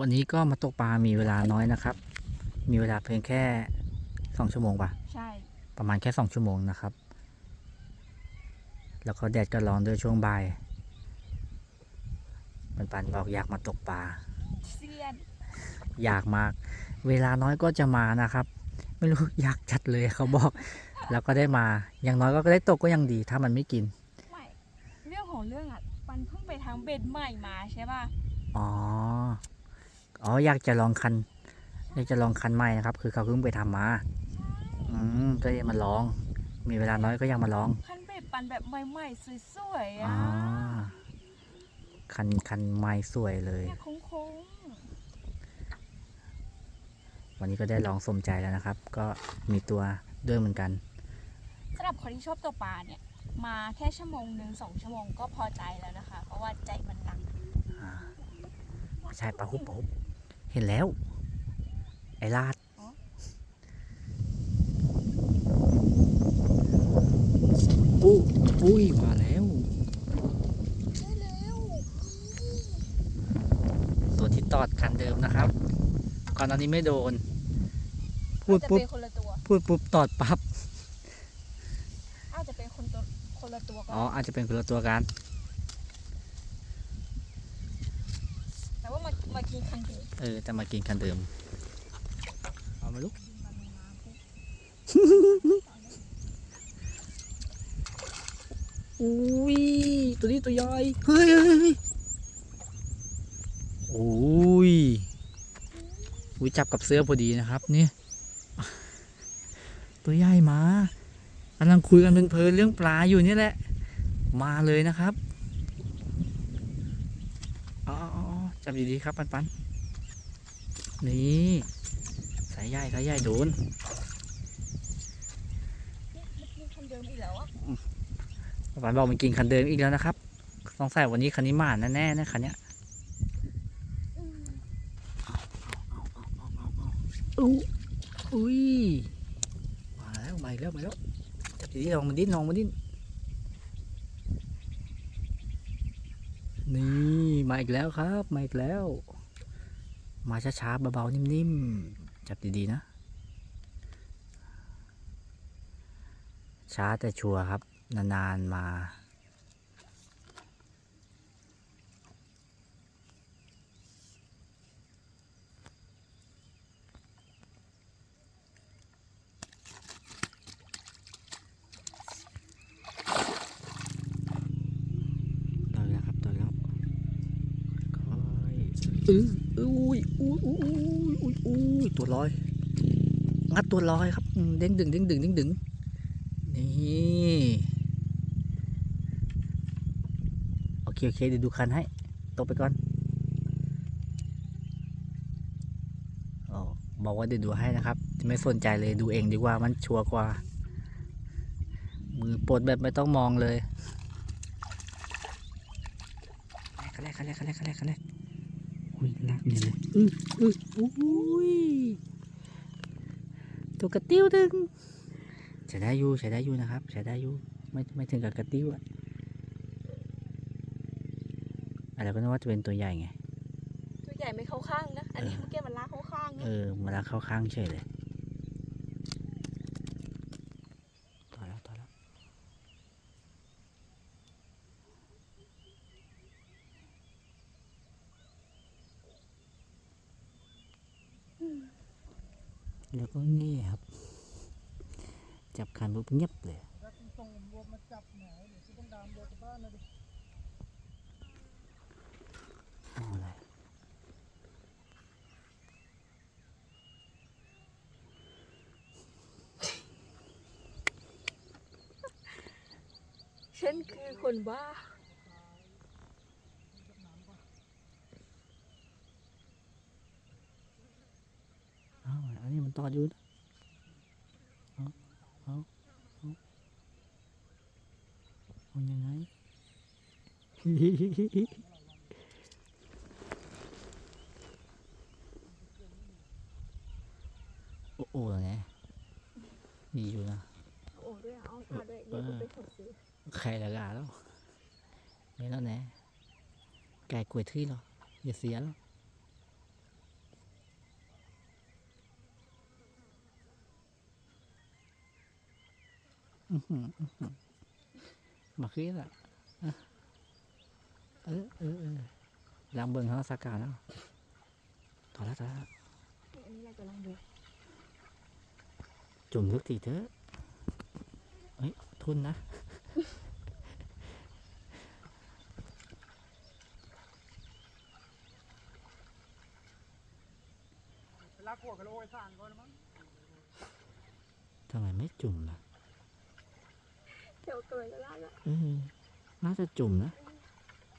วันนี้ก็มาตกปลา มีเวลาน้อยนะครับ มีเวลาเพียงแค่สองชั่วโมงป่ะ ใช่ ประมาณแค่สองชั่วโมงนะครับ แล้วก็แดดก็ร้อนด้วยช่วงบ่ายปันปันบอกอยากมาตกปลา เซียน อยากมาก เวลาน้อยก็จะมานะครับ ไม่รู้อยากจัดเลยเขาบอก แล้วก็ได้มา อย่างน้อยก็ได้ตกก็ยังดี ถ้ามันไม่กิน ไม่ เรื่องของเรื่องอะ ปันเพิ่งไปทำเบ็ดใหม่มาใช่ป่ะ อ๋อ อ๋ออยากจะลองคันอยากจะลองคันใหม่นะครับ คือเขาเพิ่งไปทำมา อืมก็เลยมาลอง มีเวลาน้อยก็ยังมาลอง คันเบ็ดปันแบบใหม่ๆสวยๆอ๋ออะคันคันไม้สวยเลยเนี่ยโค้งวันนี้ก็ได้ลองสมใจแล้วนะครับ ก็มีตัวด้วยเหมือนกันๆสำหรับคนที่ชอบตัวปลาเนี่ย มาแค่ชั่วโมงหนึ่งสองชั่วโมงก็พอใจแล้วนะคะ เพราะว่าใจมันหนักอ่าใช่ปลาหุบปลาหุบ เห็นแล้ว ไอ้ลาดอู้อุ้ยมาแล้ว ตัวที่ตอดคันเดิมนะครับ ก่อนหน้านี้ไม่โดน พูดจะปุ๊บเป็นคนละตัวพูดปุ๊บตอดปั๊บอาจจะเป็นคนตัวคนละตัวก็อ๋ออาจจะเป็นคนละตัวกัน แต่ว่ามามา กินคันเดียวเออแต่มากินคันเดิม เอามาลุก อุ้ย ตัวนี้ตัวใหญ่ เฮ้ยเฮ้ยเฮ้ยโอ้ยอุ้ยจับกับเสื้อพอดีนะครับนี่ตัวใหญ่มากำลังคุยกันเพลินๆเรื่องปลาอยู่นี่แหละ มาเลยนะครับอ๋อ จับดีๆครับปันปันๆนี่สายใหญ่สายใหญ่โดนกินคันเดิมอีกแล้วอะหวานบอกมันกินคันเดิมอีกแล้วนะครับต้องใส่วันนี้คันนี้หมานแน่ๆนะคันเนี้ยอู้อุ้ยมาแล้วมาอีกแล้วมาแล้วจับดีๆลองมันดิ้นลองมันดิ้นนี่ มาอีกแล้วครับ มาอีกแล้ว มาช้าๆเบาๆนิ่มๆ จับดีๆนะ ช้าแต่ชัวร์ครับ นานๆมา ต่อยแล้วครับต่อยแล้วค่ อืออุ้ยอุ้ยอุ้ยอุ้ยอุ้ยตัวลอย งัดตัวลอยครับ เด้งดึงเด้งดึงเด้งดึง นี่โอเคโอเคเดี๋ยวดูคันให้ตบไปก่อนโอ้บอกว่าเดี๋ยวดูให้นะครับไม่สนใจเลยดูเองดีกว่ามันชัวร์กว่า มือปลดแบบไม่ต้องมองเลยคันแรกคันแรกคันแรกคันแรกแรก อุ้ยลากเนี่ยเลยอืออืออุ้ยตัวกระติ้วดึงใช้ได้อยู่ใช้ได้อยู่นะครับใช้ได้อยู่ไม่ไม่ถึงกับกระติ้วอะอะไรก็นึกว่าจะเป็นตัวใหญ่ไงตัวใหญ่ไม่เข้าข้างนะ อันนี้เมื่อกี้มันลากเข้าข้างเอนะอมาแล้วเข้าข้างเฉยเลยต่อแล้วต่อแล้ว แล้วก็เงียบ จับคันปุ๊บเงียบเลยส่งรวมมาจับแหมเดี๋ยวจะต้องดามเรือกับบ้านนะดิเอาอะไรฉันคือคนบ้าเอาอันนี้มัน ตอดอยู่นะเอาเอาเอาเอายังไงโอ้โหไงมีอยู่นะโอ้ด้วยเอาขาด้วยเดี๋ยวกูไปขอซื้อใครละกาแล้วไม่แล้วน่ไก่กล้วยที่หรออย่าเสียแล้ว อื้อหืออื้อหือมาขึ้นละอะเออเออเออลางเบิงเขาสากาแล้วต่อแล้วต่อแล้วอันนี้เราจะลองดูจุ่มลึกทีเถอะเฮ้ย ทุนนะเวลาขวดกระโหลกไอ้สานก่อนนะมั้งทำไมไม่จุ่มล่ะ เดี๋ยวเกิดแล้วล่ะเออน่าจะจุ่มนะ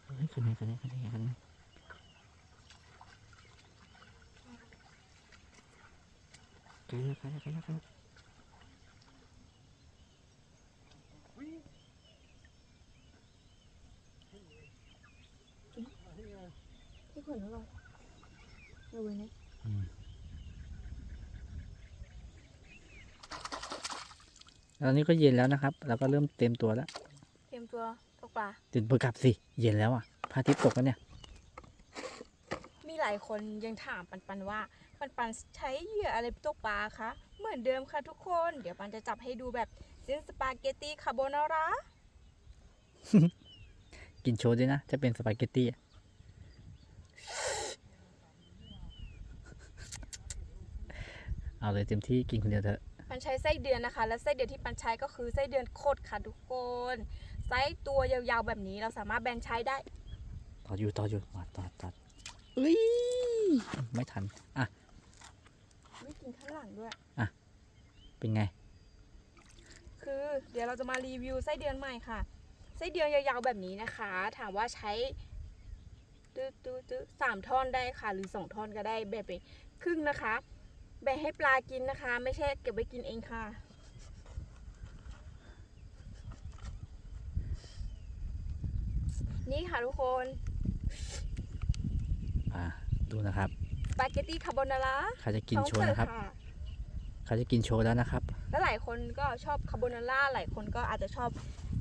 เฮ้ยคะแนนคะแนนคะแนนคะแนนใกล้แล้วใกล้แล้วใกล้แล้วใกล้แล้ววิ่งที่ขนแล้วเราเราเว้ยนะ อืม ตอนนี้ก็เย็นแล้วนะครับ เราก็เริ่มเต็มตัวแล้ว เตรียมตัวตกปลา ตื่นเปิดกลับสิ เย็นแล้วอะพระอาทิตย์ตกแล้วเนี่ย มีหลายคนยังถามปันปันว่า ปันปันใช้เหยื่ออะไรตกปลาคะ เหมือนเดิมค่ะทุกคน เดี๋ยวปันจะจับให้ดูแบบเส้นสปาเกตตีคาโบนาร่า กินโชว์ด้วยนะ จะเป็นสปาเกตตี้อะเอาเลยเต็มที่กินคนเดียวเถอะปั นใช้ไส้เดือนนะคะ และไส้เดือนที่ปันใช้ก็คือไส้เดือนโคตรค่ะทุกคนไส้ตัวยาวๆแบบนี้เราสามารถแบ่งใช้ได้ต่ออยู่ต่ออยู่มาต่อต่อเอ้ยไม่ทันอะไม่กินข้างหลังด้วยเป็นไง คือเดี๋ยวเราจะมารีวิวไส้เดือนใหม่ค่ะไส้เดือนยาวๆแบบนี้นะคะ ถามว่าใช้ตื้อตื้อตื้อสามท่อนได้ค่ะ หรือสองท่อนก็ได้แบบเป็นครึ่งนะคะ แบ่งให้ปลากินนะคะ ไม่ใช่เก็บไว้กินเองค่ะ นี่ค่ะทุกคนอะดูนะครับสปาเกตตี้คาโบนาร่าเขาจะกินโชว์นะครับ เขาจะกินโชว์แล้วนะครับ แล้วหลายคนก็ชอบคาโบนาร่าหลายคนก็อาจจะชอบ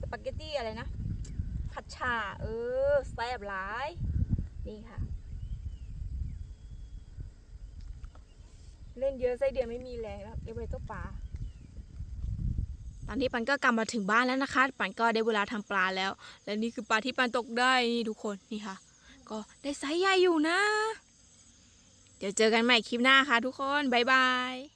สปาเกตตี้อะไรนะผัดชาเออแซ่บหลาย นี่ค่ะ เล่นเยอะไส้เดือนไม่มีแรงแล้วเอเวอร์ตปลาตอนนี้ปันก็กลับมาถึงบ้านแล้วนะคะ ปันก็ได้เวลาทำปลาแล้ว และนี่คือปลาที่ปันตกได้นี่ทุกคนนี่ค่ะ ก็ได้ไซส์ใหญ่อยู่นะ เดี๋ยวเจอกันใหม่คลิปหน้าค่ะทุกคน บ๊ายบาย